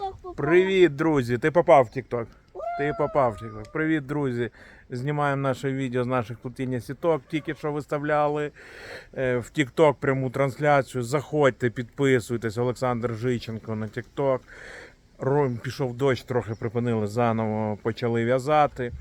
тік-ток попав. Привіт, друзі! Ти попав в TikTok. Ти попав в TikTok. Привіт, друзі! Знімаємо наше відео з наших плетіння сіток. Тільки що виставляли в Тік-Ток пряму трансляцію. Заходьте, підписуйтесь. Олександр Жиченко на Тік-Ток. пішов дощ, трохи припинили заново, почали в'язати.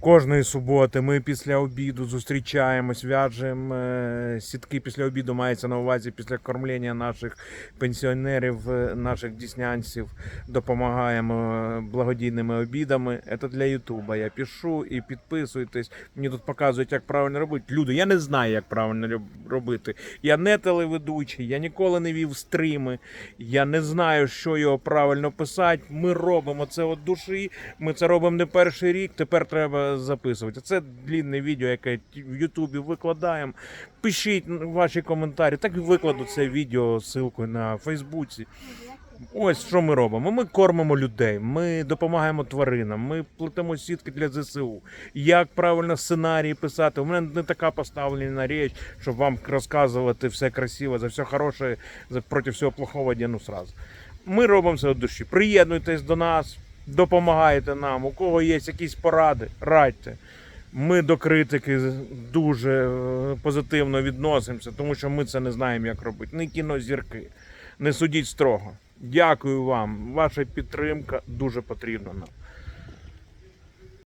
Кожної суботи ми після обіду зустрічаємось, в'яжемо е, сітки після обіду мається на увазі після кормлення наших пенсіонерів, е, наших діснянців. Допомагаємо благодійними обідами. Це для Ютуба. Я пишу і підписуйтесь. Мені тут показують, як правильно робити. Люди, я не знаю, як правильно робити. Я не телеведучий, я ніколи не вів стріми. Я не знаю, що його правильно писати. Ми робимо це від душі. Ми це робимо не перший рік. Тепер треба записувати. Це длінне відео, яке в Ютубі викладаємо. Пишіть ваші коментарі. Так і викладу це відео ссылкою на Фейсбуці. Ось що ми робимо. Ми кормимо людей, ми допомагаємо тваринам, ми плетемо сітки для ЗСУ. Як правильно сценарії писати? У мене не така поставлена річ, щоб вам розказувати все красиво, за все хороше, за проти всього плохого одягну сразу. Ми робимо це від душі. Приєднуйтесь до нас, допомагайте нам. У кого є якісь поради, радьте. Ми до критики дуже е, позитивно відносимося, тому що ми це не знаємо, як робити. Не кінозірки. Не судіть строго. Дякую вам. Ваша підтримка дуже потрібна нам.